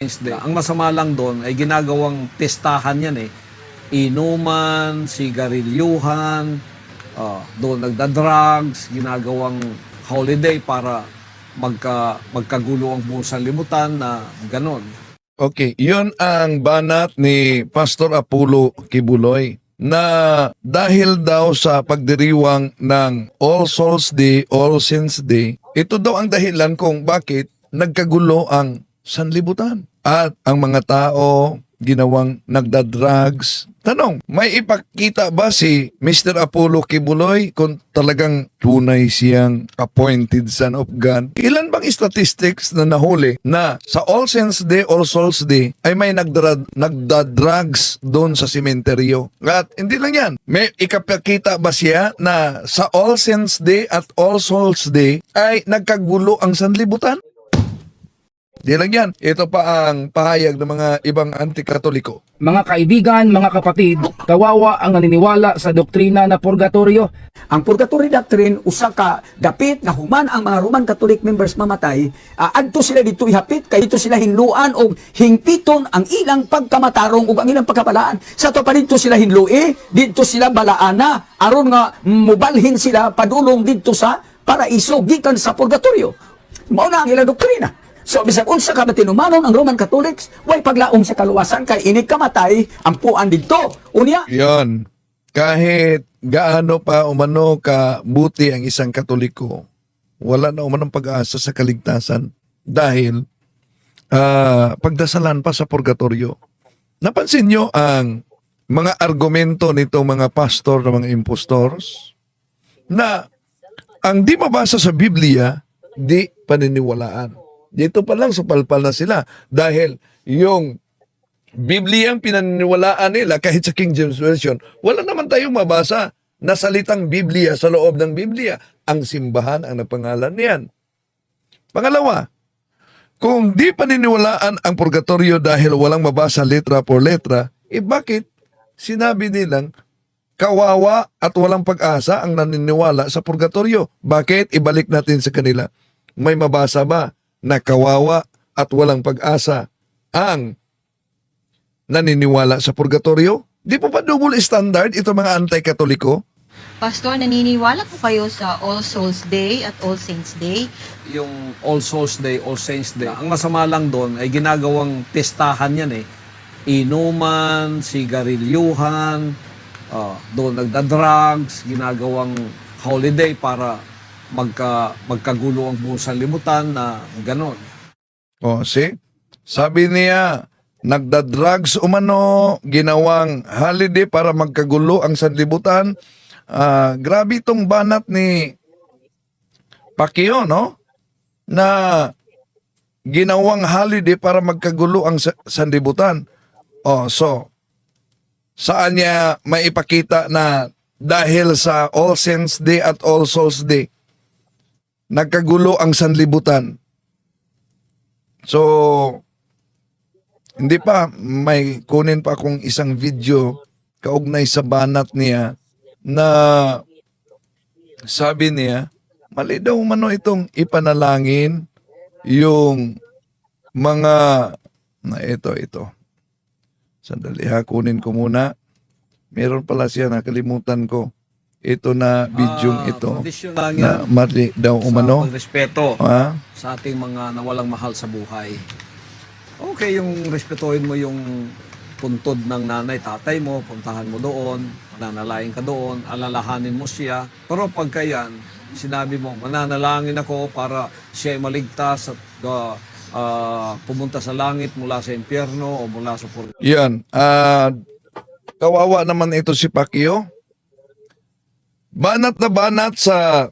Wednesday. Ang masama lang doon ay ginagawang testahan yan eh. Inuman, sigarilyuhan, ah, doon nagda-drugs, ginagawang holiday para magka, magkagulo ang buong sanlibutan na ganon. Okay, yun ang banat ni Pastor Apollo Kibuloy na dahil daw sa pagdiriwang ng All Souls Day, All Saints Day, ito daw ang dahilan kung bakit nagkagulo ang sanlibutan. At ang mga tao ginawang nagda-drugs. Tanong, may ipakita ba si Mr. Apollo Kibuloy kung talagang tunay siyang appointed son of God? Ilan bang statistics na nahuli na sa All Saints Day, All Souls Day ay may nagdra- nagda-drugs doon sa sementeryo? At hindi lang yan, may ikapakita ba siya na sa All Saints Day at All Souls Day ay nagkagulo ang sanlibutan? Di lang yan. Ito pa ang pahayag ng mga ibang anti-katoliko. Mga kaibigan, mga kapatid, kawawa ang naniniwala sa doktrina na purgatorio. Ang purgatory doctrine usa ka dapit nga human ang mga Roman Catholic members mamatay, uh, adto sila dito ihapit kay dito sila hinluan og hingpiton ang ilang pagkamatarong ug ang ilang pagkabalaan. Sa to pa dito sila hinlui, dito sila balaana aron nga mubalhin sila padulong dito sa paraiso gikan sa purgatorio. Mao na ang ilang doktrina. So bisag unsa ka matinumanon ang Roman Catholics, way paglaom sa kaluwasan kay inig kamatay ang puan didto. Unya, Yon. Kahit gaano pa umano ka buti ang isang katoliko, wala na umanong pag-asa sa kaligtasan dahil ah, pagdasalan pa sa purgatorio. Napansin nyo ang mga argumento nitong mga pastor na mga impostors na ang di mabasa sa Biblia, di paniniwalaan. Dito pa lang supalpal na sila dahil yung Biblia ang pinaniniwalaan nila kahit sa King James Version, wala naman tayong mabasa na salitang Biblia sa loob ng Biblia. Ang simbahan ang napangalan niyan. Pangalawa, kung di paniniwalaan ang purgatorio dahil walang mabasa letra por letra, eh bakit sinabi nilang kawawa at walang pag-asa ang naniniwala sa purgatorio? Bakit? Ibalik natin sa kanila. May mabasa ba na kawawa at walang pag-asa ang naniniwala sa purgatorio? Di po ba double standard ito mga anti-katoliko? Pastor, naniniwala po kayo sa All Souls Day at All Saints Day? Yung All Souls Day, All Saints Day. Ang masama lang doon ay ginagawang testahan yan eh. Inuman, sigarilyuhan, ah, doon nagda-drugs, ginagawang holiday para magka, magkagulo ang buong sanlibutan na ganon. O, see? Sabi niya, nagda-drugs umano, ginawang holiday para magkagulo ang sanlibutan. Ah, grabe itong banat ni Pacquiao, no? Na ginawang holiday para magkagulo ang sa- sanlibutan. Oh, so, saan niya maipakita na dahil sa All Saints Day at All Souls Day, nagkagulo ang sanlibutan. So, hindi pa, may kunin pa akong isang video kaugnay sa banat niya na sabi niya, mali daw mano itong ipanalangin yung mga, na ito, ito. Sandali ha, kunin ko muna. Meron pala siya, nakalimutan ko. Ito na video Ah, ito na mali daw sa umano. pagrespeto Ha? sa ating mga nawalang mahal sa buhay. Okay, yung respetuhin mo yung puntod ng nanay, tatay mo, puntahan mo doon, mananalain ka doon, alalahanin mo siya. Pero pagka yan, sinabi mo, mananalangin ako para siya ay maligtas at ah, ah, pumunta sa langit mula sa impyerno o mula sa purgatorio. Yan. Ah, kawawa naman ito si Pacquiao. Banat na banat sa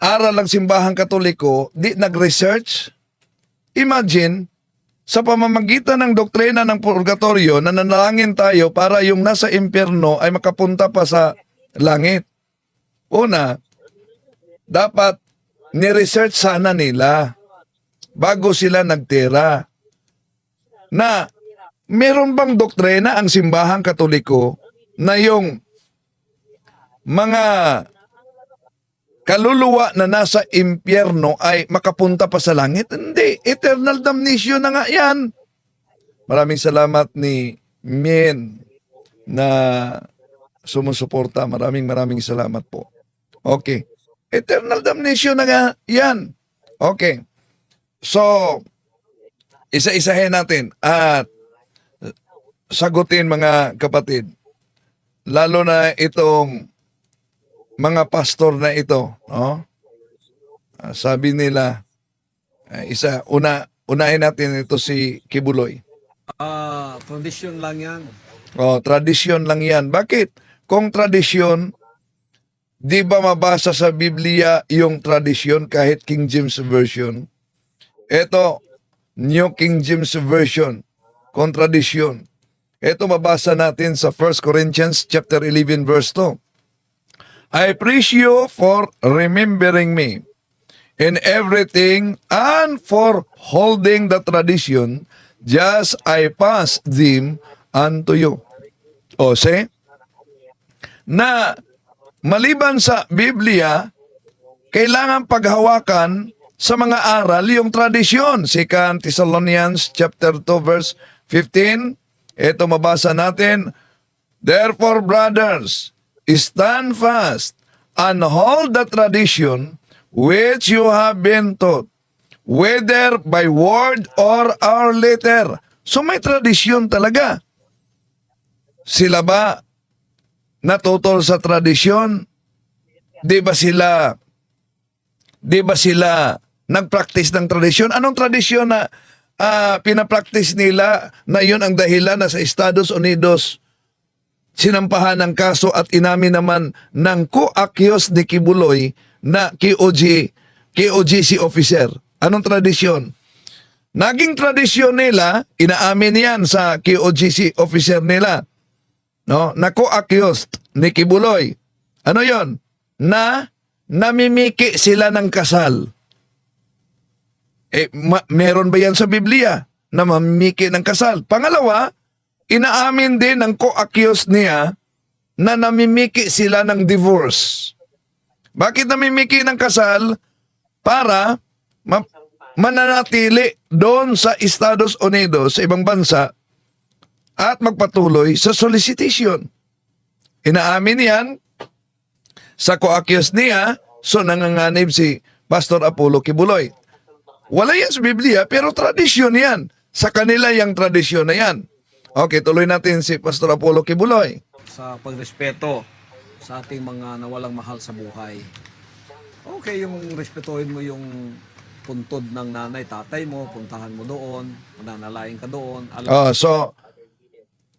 aral ng simbahang katoliko, di nag-research. Imagine, sa pamamagitan ng doktrina ng purgatorio, nananalangin tayo para yung nasa impyerno ay makapunta pa sa langit. Una, dapat ni-research sana nila bago sila nagtira na meron bang doktrina ang simbahang katoliko na yung mga kaluluwa na nasa impyerno ay makapunta pa sa langit? Hindi. Eternal damnation na nga yan. Maraming salamat ni Min na sumusuporta. Maraming maraming salamat po. Okay. Eternal damnation na nga yan. Okay. So, isa-isahin natin at sagutin mga kapatid. Lalo na itong mga pastor na ito, no? Ah, sabi nila, ah, isa, una, unahin natin ito si Kibuloy. Ah, tradisyon lang yan. Oh, tradisyon lang yan. Bakit? Kung tradisyon, di ba mabasa sa Biblia yung tradisyon kahit King James Version? Ito, New King James Version, kontradisyon. Ito mabasa natin sa 1 Corinthians chapter 11 verse 2. I praise you for remembering me in everything and for holding the tradition just I pass them unto you. O see? Na maliban sa Biblia, kailangan paghawakan sa mga aral yung tradisyon. 2 Thessalonians chapter 2 verse 15. Ito mabasa natin. Therefore, brothers, stand fast and hold the tradition which you have been taught, whether by word or our letter. So may tradisyon talaga. Sila ba natutol sa tradisyon? Di ba sila di ba sila nag-practice ng tradisyon? Anong tradisyon na ah, pinapractice nila na yun ang dahilan na sa Estados Unidos sinampahan ng kaso at inamin naman ng co-accused ni Kibuloy na KOG, KOGC officer. Anong tradisyon? Naging tradisyon nila, inaamin yan sa KOGC officer nila, no? na co-accused ni Kibuloy. Ano yon? Na namimiki sila ng kasal. Eh, ma- meron ba yan sa Biblia na mamimiki ng kasal? Pangalawa, inaamin din ng co-accused niya na namimiki sila ng divorce. Bakit namimiki ng kasal? Para ma- mananatili doon sa Estados Unidos, sa ibang bansa, at magpatuloy sa solicitation. Inaamin yan sa co-accused niya, so nanganganib si Pastor Apollo Kibuloy. Wala yan sa Biblia, pero tradisyon yan. Sa kanila yung tradisyon na yan. Okay, tuloy natin si Pastor Apollo Kibuloy. sa pagrespeto sa ating mga nawalang mahal sa buhay. Okay, yung respetuhin mo yung puntod ng nanay, tatay mo, puntahan mo doon, mananalain ka doon. Alam Oh, so,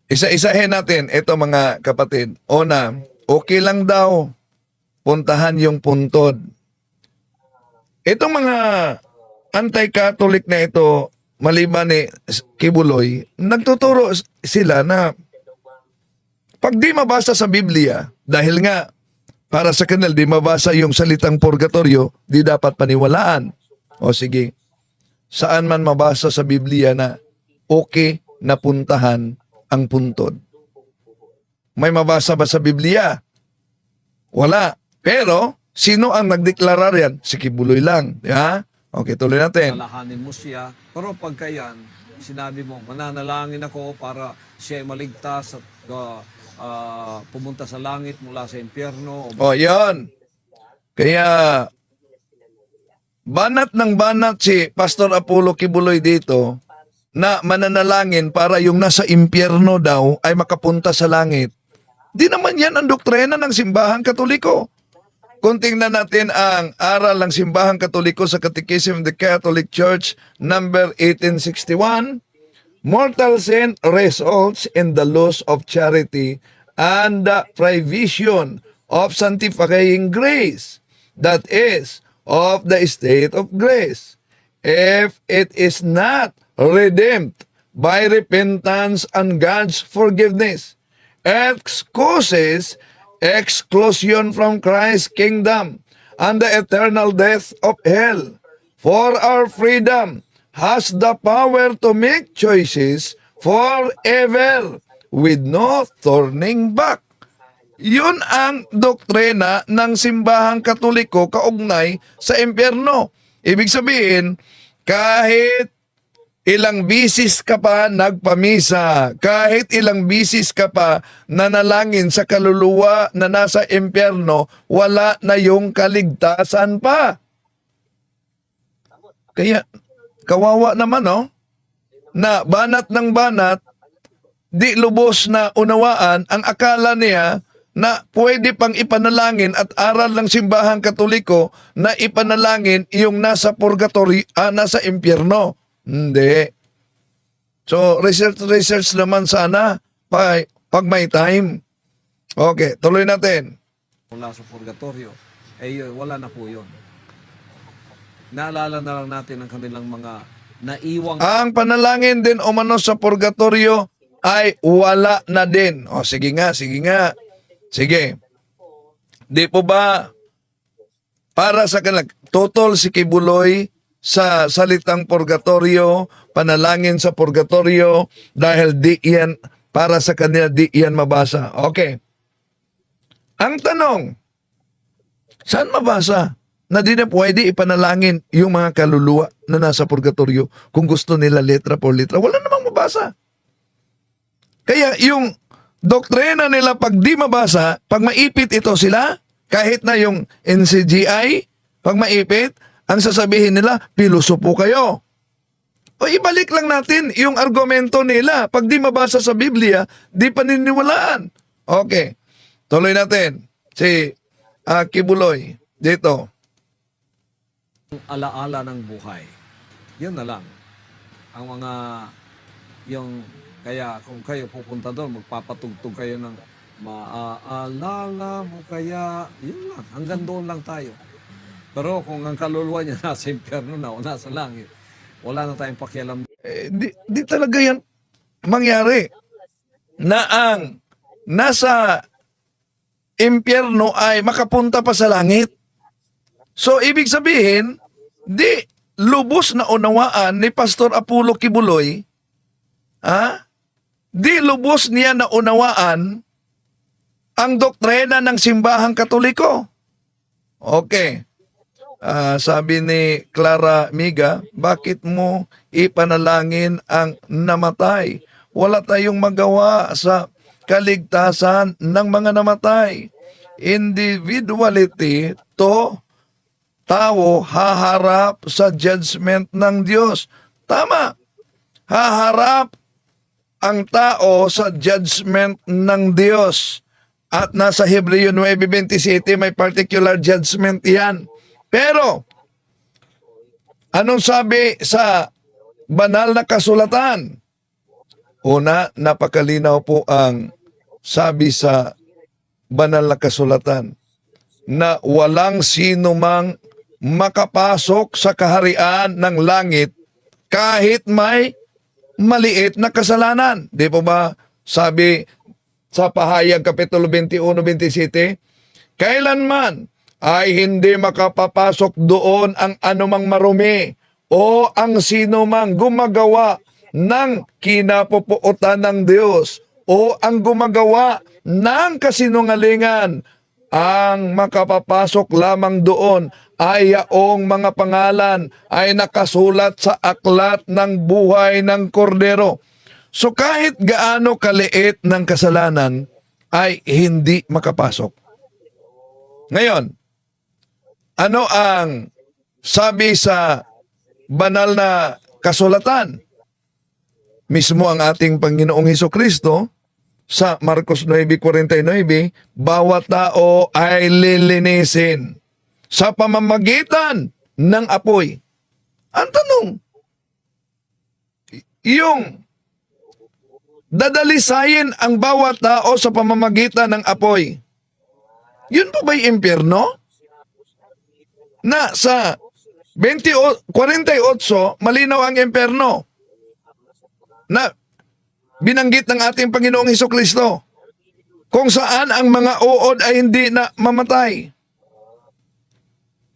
isa-isahin natin ito mga kapatid. Una, okay lang daw puntahan yung puntod. Itong mga anti-Catholic na ito, maliban ni Kibuloy, nagtuturo sila na pag di mabasa sa Biblia, dahil nga para sa kanil di mabasa yung salitang purgatorio, di dapat paniwalaan. O sige, saan man mabasa sa Biblia na okay na puntahan ang puntod. May mabasa ba sa Biblia? Wala. Pero, sino ang nagdeklara riyan? Si Kibuloy lang. Di ba? Okay, tuloy natin. Alalahanin mo siya. Pero pagka yan, sinabi mo, mananalangin ako para siya ay maligtas at uh, uh, pumunta sa langit mula sa impyerno. O O, yon. Kaya, banat ng banat si Pastor Apollo Kibuloy dito na mananalangin para yung nasa impyerno daw ay makapunta sa langit. Di naman yan ang doktrina ng simbahang katoliko. Kung tingnan natin ang aral ng simbahang katoliko sa Catechism of the Catholic Church number 1861, mortal sin results in the loss of charity and the provision of sanctifying grace, that is, of the state of grace. If it is not redeemed by repentance and God's forgiveness, excuses exclusion from Christ's kingdom and the eternal death of hell. For our freedom has the power to make choices forever with no turning back. Yun ang doktrina ng simbahang katoliko kaugnay sa impyerno. Ibig sabihin, kahit ilang bisis ka pa nagpamisa, kahit ilang bisis ka pa nanalangin sa kaluluwa na nasa impyerno, wala na yung kaligtasan pa. Kaya, kawawa naman, no? Na banat ng banat, di lubos na unawaan ang akala niya na pwede pang ipanalangin at aral ng simbahang katoliko na ipanalangin yung nasa purgatory, ah, nasa impyerno. Hindi. So, research, research naman sana pag, pag may time. Okay, tuloy natin. mula sa purgatorio, eh wala na po yun. Naalala na lang natin ang kanilang mga naiwang Ang panalangin din umano sa purgatorio ay wala na din. O sige nga, sige nga. Sige. Di po ba para sa kanila, total si Kibuloy sa salitang purgatorio, panalangin sa purgatorio dahil di yan, para sa kanila di yan mabasa. Okay. Ang tanong, saan mabasa na di na pwede ipanalangin yung mga kaluluwa na nasa purgatorio kung gusto nila letra por letra? Wala namang mabasa. Kaya yung doktrina nila pag di mabasa, pag maipit ito sila, kahit na yung NCGI, pag maipit, ang sasabihin nila, pilosopo kayo. O ibalik lang natin yung argumento nila. Pag di mabasa sa Biblia, di paniniwalaan. Okay. Tuloy natin. Si ah, Kibuloy, dito. alaala ng buhay. Yun na lang. Ang mga, yung, kaya kung kayo pupunta doon, magpapatugtog kayo ng maaalala mo kaya, yun lang, hanggang doon lang tayo. Pero kung ang kaluluwa niya nasa impyerno na o nasa langit, wala na tayong pakialam Eh, di, di talaga yan mangyari. Na ang nasa impyerno ay makapunta pa sa langit. So, ibig sabihin, di lubos na unawaan ni Pastor Apollo Kibuloy, ha? Di lubos niya na unawaan ang doktrina ng simbahang katoliko. Okay. Ah, sabi ni Clara Miga, bakit mo ipanalangin ang namatay? Wala tayong magawa sa kaligtasan ng mga namatay. Individuality to tao haharap sa judgment ng Diyos. Tama. Haharap ang tao sa judgment ng Diyos. At nasa Hebreo 9.27 may particular judgment yan. Pero, anong sabi sa banal na kasulatan? Una, napakalinaw po ang sabi sa banal na kasulatan na walang sino mang makapasok sa kaharian ng langit kahit may maliit na kasalanan. Di po ba sabi sa pahayag Kapitulo 21-27, kailanman ay hindi makapapasok doon ang anumang marumi o ang sino mang gumagawa ng kinapupuotan ng Diyos o ang gumagawa ng kasinungalingan ang makapapasok lamang doon ay yaong mga pangalan ay nakasulat sa aklat ng buhay ng kordero. So kahit gaano kaliit ng kasalanan ay hindi makapasok. Ngayon, ano ang sabi sa banal na kasulatan? Mismo ang ating Panginoong Heso Kristo sa Marcos 9.49, bawat tao ay lilinisin sa pamamagitan ng apoy. Ang tanong, yung dadalisayin ang bawat tao sa pamamagitan ng apoy. Yun po ba'y impyerno? Na sa 20, o- 48, malinaw ang impyerno. Na binanggit ng ating Panginoong Heso Kristo kung saan ang mga uod ay hindi na mamatay.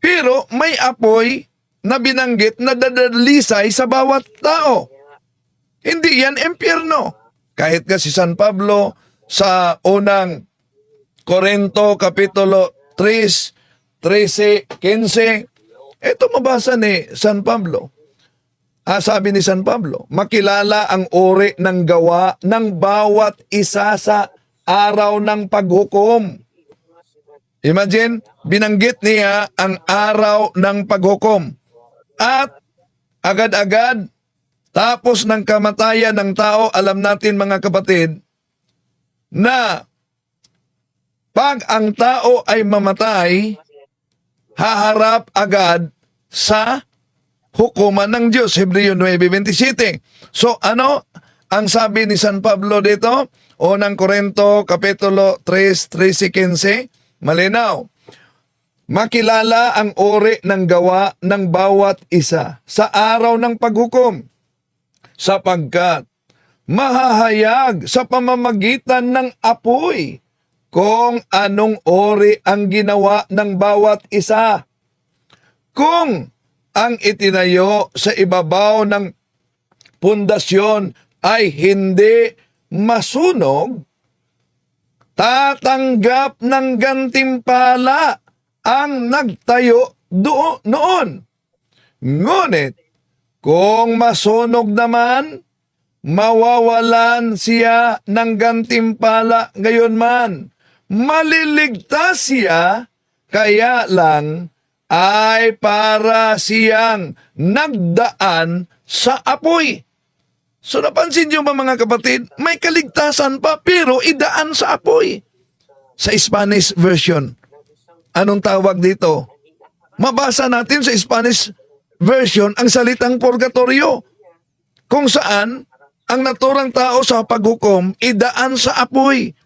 Pero may apoy na binanggit na dadalisay sa bawat tao. Hindi yan impyerno. Kahit nga si San Pablo sa unang Korinto Kapitulo 3, 13, 15, ito mabasa ni San Pablo. Ah, sabi ni San Pablo, makilala ang ori ng gawa ng bawat isa sa araw ng paghukom. Imagine, binanggit niya ang araw ng paghukom. At agad-agad, tapos ng kamatayan ng tao, alam natin mga kapatid, na pag ang tao ay mamatay, haharap agad sa hukuman ng Diyos. Hebreo 9.27. So ano ang sabi ni San Pablo dito? Unang Korento, Kapitulo 3, 13, Malinaw. Makilala ang ori ng gawa ng bawat isa sa araw ng paghukom sapagkat mahahayag sa pamamagitan ng apoy kung anong ori ang ginawa ng bawat isa. Kung ang itinayo sa ibabaw ng pundasyon ay hindi masunog, tatanggap ng gantimpala ang nagtayo do noon. Ngunit, kung masunog naman, mawawalan siya ng gantimpala gayon man. Maliligtas siya, kaya lang ay para siyang nagdaan sa apoy. So napansin niyo ba mga kapatid, may kaligtasan pa pero idaan sa apoy. Sa Spanish version, anong tawag dito? Mabasa natin sa Spanish version ang salitang purgatorio kung saan ang naturang tao sa paghukom idaan sa apoy